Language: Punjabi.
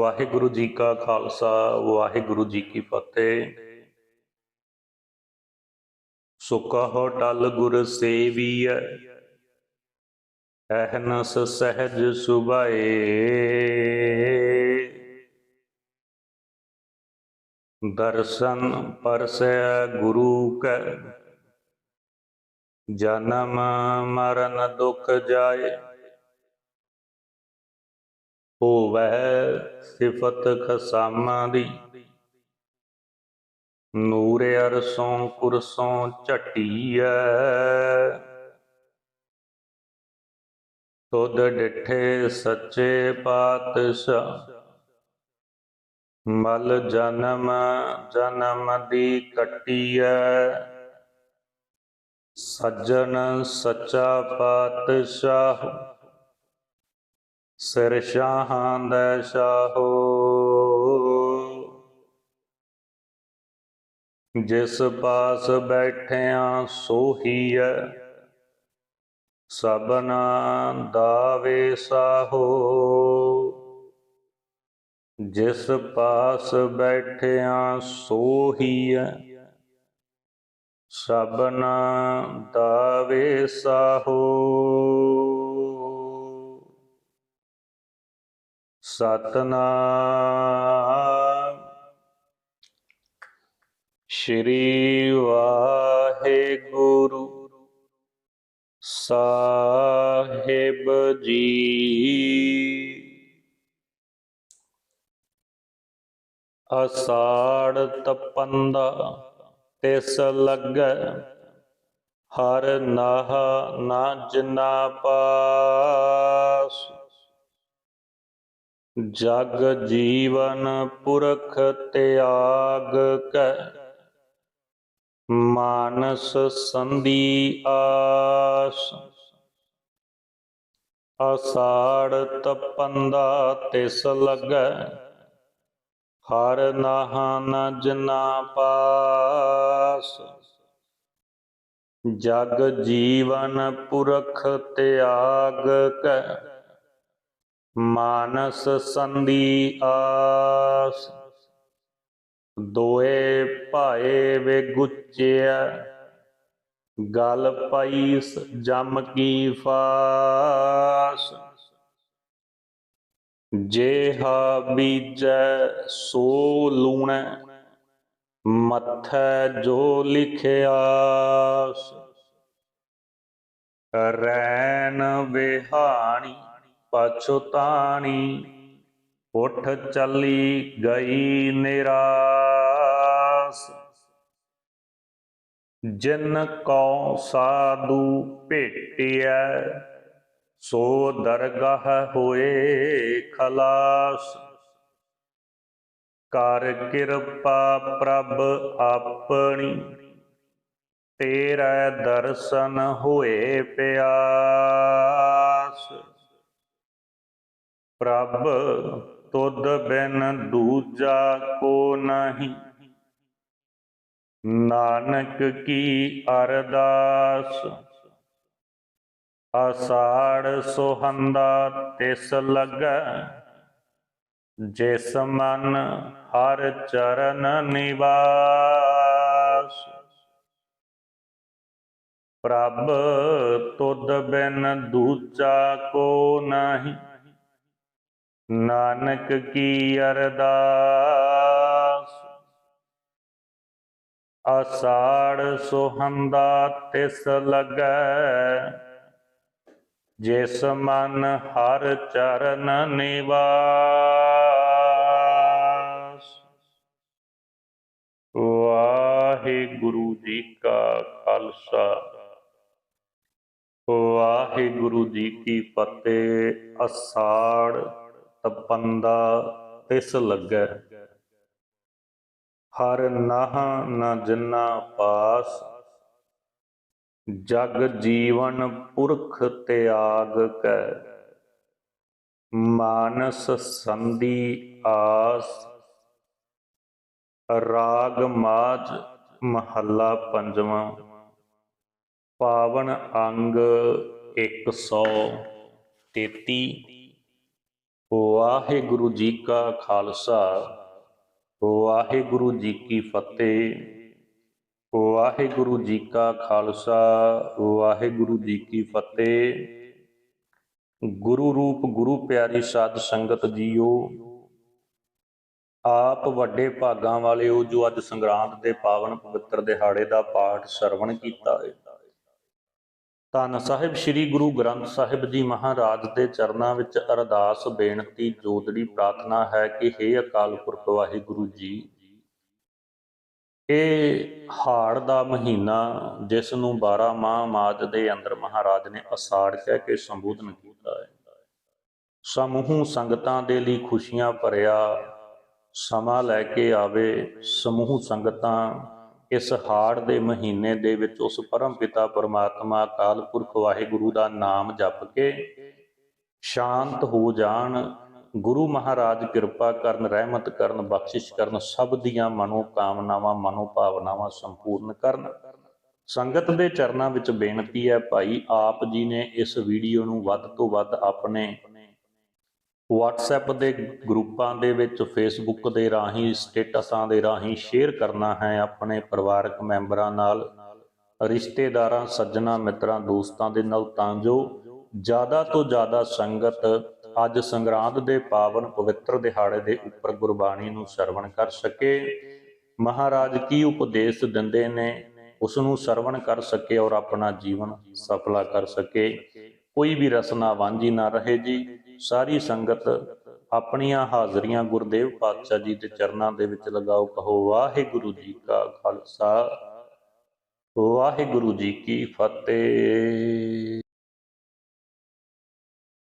ਵਾਹਿਗੁਰੂ ਜੀ ਕਾ ਖਾਲਸਾ, ਵਾਹਿਗੁਰੂ ਜੀ ਕੀ ਫਤਿਹ। ਸੁਖਾ ਹੋ ਟਲ ਗੁਰ ਸੇਵੀਐ ਅਹਨਸ ਸਹਿਜ ਸੁਭਾਏ। ਦਰਸ਼ਨ ਪਰਸੈ ਗੁਰੂ ਕੈ, ਜਨਮ ਮਰਨ ਦੁਖ ਜਾਏ। ਹੋਵੈ ਸਿਫਤ ਖਸਾਮਾਂ ਦੀ ਨੂਰ ਅਰਸੋਂ ਕੁਰਸੋਂ ਝਟੀਐ। ਤੁਧ ਡਿਠੇ ਸੱਚੇ ਪਾਤਸ਼ਾਹ। ਮਲ ਜਨਮ ਜਨਮ ਦੀ ਕੱਟੀਐ। ਸੱਜਣ ਸੱਚਾ ਪਾਤਸ਼ਾਹ। ਸਿਰ ਸ਼ਾਹਾਂ ਦਾ ਸ਼ਾਹੋ। ਜਿਸ ਪਾਸ ਬੈਠਿਆਂ ਸੋਹੀਐ ਸਬਨਾ ਦਾਵੇ ਸਾਹੋ। ਜਿਸ ਪਾਸ ਬੈਠਿਆਂ ਸੋਹੀਐ ਸਭਨਾ ਦਾਵੇ ਸਾਹੋ। ਸਤਨਾਮ। ਸ਼੍ਰੀ ਵਾਹਿਗੁਰੂ ਸਾਹਿਬ ਜੀ। ਅਸਾੜ ਤਪੰਦਾ ਤਿਸ ਲੱਗੈ ਹਰ ਨਾਹ ਨਾ ਜਿਨਾ ਪਾਸ। ਜਗ ਜੀਵਨ ਪੁਰਖ ਤਿਆਗ ਕੈ। ਮਾਨਸ ਸੰਧੀ ਆਸ। ਅਸਾੜ ਤਪੰਦਾ ਤਿਸ ਲੱਗੈ। ਹਰ ਨਾਹ ਨ ਜਨਾ ਪਾਸ। ਜਗ ਜੀਵਨ ਪੁਰਖ ਤਿਆਗ ਕੈ। ਮਾਨਸ ਸੰਦੀ ਆਸ, ਦੋਏ ਭਾਏ ਵੇ ਗੁੱਚਿਆ, ਗਲ ਪਾਈਸ ਜਮ ਕੀ ਫਾਸ। ਜੇਹਾ ਬੀਜੈ ਸੋ ਲੂਣ, ਮੱਥੈ ਜੋ ਲਿਖਿਆਸ ਰੈਨ ਵਿਹਾਣੀ ਪਛੁਤਾਣੀ ਉਠ ਚੱਲੀ ਗਈ ਨਿਰਾਸ। ਜਿਨ ਕਉ ਸਾਧੂ ਭੇਟਿਆ ਸੋ ਦਰਗਾਹ ਹੋਏ ਖਲਾਸ। ਕਰ ਕਿਰਪਾ ਪ੍ਰਭ ਆਪਣੀ, ਤੇਰਾ ਦਰਸ਼ਨ ਹੋਏ ਪਿਆਸ। ਪ੍ਰਭ ਤੁਧ ਬਿਨ ਦੂਜਾ ਕੋ ਨਹੀਂ। ਨਾਨਕ ਕੀ ਅਰਦਾਸ? ਆਸਾੜ ਸੁਹੰਦਾ ਤਿਸ ਲਗੈ, ਜਿਸ ਮਨ ਹਰ ਚਰਨ ਨਿਵਾਸ। ਪ੍ਰਭ ਤੁਧ ਬਿਨ ਦੂਜਾ ਕੋ ਨਹੀਂ। ਨਾਨਕ ਕੀ ਅਰਦਾਸ? ਆਸਾੜ ਸੋਹੰਦਾ ਤਿਸ ਲਗੈ, ਜਿਸ ਮਨ ਹਰ ਚਰਨ ਨਿਵਾਸ। ਵਾਹਿਗੁਰੂ ਜੀ ਕਾ ਖਾਲਸਾ, ਵਾਹਿਗੁਰੂ ਜੀ ਕੀ ਫਤਿਹ ਅਸਾੜ ਤਪੰਦਾ ਤਿਸ ਲੱਗੈ। ਹਰ ਨਾਹ ਨ ਜਿਨਾ ਪਾਸ, ਜਗ ਜੀਵਨ ਪੁਰਖ ਤਿਆਗ ਕੈ। ਮਾਨਸ ਸੰਧੀ ਆਸ, ਰਾਗ ਮਾਜ ਮਹੱਲਾ ਪੰਜਵਾਂ। ਪਾਵਨ ਅੰਗ 133 ਵਾਹਿਗੁਰੂ ਜੀ ਕਾ ਖਾਲਸਾ, ਵਾਹਿਗੁਰੂ ਜੀ ਕੀ ਫਤਿਹ, ਵਾਹਿਗੁਰੂ ਜੀ ਕਾ ਖਾਲਸਾ, ਵਾਹਿਗੁਰੂ ਜੀ ਕੀ ਫਤਿਹ। ਗੁਰੂ ਰੂਪ ਗੁਰੂ ਪਿਆਰੀ ਸਾਧ ਸੰਗਤ ਜੀਓ, ਆਪ ਵੱਡੇ ਭਾਗਾਂ ਵਾਲੇ ਵਾਲਿਓ ਜੋ ਅੱਜ ਸੰਗਰਾਂਦ ਦੇ ਪਾਵਨ ਪਵਿੱਤਰ ਦਿਹਾੜੇ ਦਾ ਪਾਠ ਸਰਵਣ ਕੀਤਾ ਹੈ ਧੰਨ ਸਾਹਿਬ ਸ੍ਰੀ ਗੁਰੂ ਗ੍ਰੰਥ ਸਾਹਿਬ ਜੀ ਮਹਾਰਾਜ ਦੇ ਚਰਨਾਂ ਵਿੱਚ ਅਰਦਾਸ, ਬੇਨਤੀ ਜੋਦੜੀ ਪ੍ਰਾਰਥਨਾ ਹੈ ਕਿ हे ਅਕਾਲ ਪੁਰਖ ਵਾਹਿਗੁਰੂ ਜੀ ਇਹ ਹਾੜ ਦਾ ਮਹੀਨਾ ਜਿਸ ਨੂੰ 12 ਮਾਹ ਮਾਦ ਦੇ ਅੰਦਰ ਮਹਾਰਾਜ ਨੇ ਅਸਾੜ ਕਹਿ ਕੇ ਸੰਬੋਧਨ ਕੀਤਾ ਹੈ। ਸਮੂਹ ਸੰਗਤਾਂ ਦੇ ਲਈ ਖੁਸ਼ੀਆਂ ਭਰਿਆ ਸਮਾਂ ਲੈ ਕੇ ਆਵੇ, ਸਮੂਹ ਸੰਗਤਾਂ ਇਸ ਹਾੜ ਦੇ ਮਹੀਨੇ ਦੇ ਵਿੱਚ ਉਸ ਪਰਮ ਪਿਤਾ ਪਰਮਾਤਮਾ ਅਕਾਲ ਪੁਰਖ ਵਾਹਿਗੁਰੂ ਦਾ ਨਾਮ ਜਪ ਕੇ ਸ਼ਾਂਤ ਹੋ ਜਾਣ, ਗੁਰੂ ਮਹਾਰਾਜ ਕਿਰਪਾ ਕਰਨ, ਰਹਿਮਤ ਕਰਨ, ਬਖਸ਼ਿਸ਼ ਕਰਨ, ਸਭ ਦੀਆਂ ਮਨੋ ਕਾਮਨਾਵਾਂ, ਮਨੋ ਭਾਵਨਾਵਾਂ ਸੰਪੂਰਨ ਕਰਨ। ਸੰਗਤ ਦੇ ਚਰਨਾਂ ਵਿੱਚ ਬੇਨਤੀ ਹੈ ਭਾਈ, ਆਪ ਜੀ ਨੇ ਇਸ ਵੀਡੀਓ ਨੂੰ ਵੱਧ ਤੋਂ ਵੱਧ ਆਪਣੇ WhatsApp ਦੇ ਗਰੁੱਪਾਂ ਦੇ ਵਿੱਚ, Facebook ਦੇ ਰਾਹੀਂ, ਸਟੇਟਸਾਂ ਦੇ ਰਾਹੀਂ ਸ਼ੇਅਰ ਕਰਨਾ ਹੈ ਆਪਣੇ ਪਰਿਵਾਰਕ ਮੈਂਬਰਾਂ ਨਾਲ, ਰਿਸ਼ਤੇਦਾਰਾਂ, ਸੱਜਣਾ, ਮਿੱਤਰਾਂ, ਦੋਸਤਾਂ ਦੇ ਨਾਲ ਤਾਂ ਜੋ ਜ਼ਿਆਦਾ ਤੋਂ ਜ਼ਿਆਦਾ ਸੰਗਤ ਅੱਜ ਸੰਗਰਾਂਦ ਦੇ ਪਾਵਨ ਪਵਿੱਤਰ ਦਿਹਾੜੇ ਦੇ ਉੱਪਰ ਗੁਰਬਾਣੀ ਨੂੰ ਸਰਵਣ ਕਰ ਸਕੇ। ਮਹਾਰਾਜ ਕੀ ਉਪਦੇਸ਼ ਦਿੰਦੇ ਨੇ? ਉਸ ਨੂੰ ਸਰਵਣ ਕਰ ਸਕੇ ਔਰ ਆਪਣਾ ਜੀਵਨ ਸਫਲਾ ਕਰ ਸਕੇ। ਕੋਈ ਵੀ ਰਸਨਾ ਵਾਂਝੀ ਨਾ ਰਹੇ ਜੀ। ਸਾਰੀ ਸੰਗਤ ਆਪਣੀਆਂ ਹਾਜ਼ਰੀਆਂ ਗੁਰਦੇਵ ਪਾਤਸ਼ਾਹ ਜੀ ਦੇ ਚਰਨਾਂ ਦੇ ਵਿੱਚ ਲਗਾਓ, ਕਹੋ, ਵਾਹਿਗੁਰੂ ਜੀ ਕਾ ਖਾਲਸਾ, ਵਾਹਿਗੁਰੂ ਜੀ ਕੀ ਫਤਿਹ।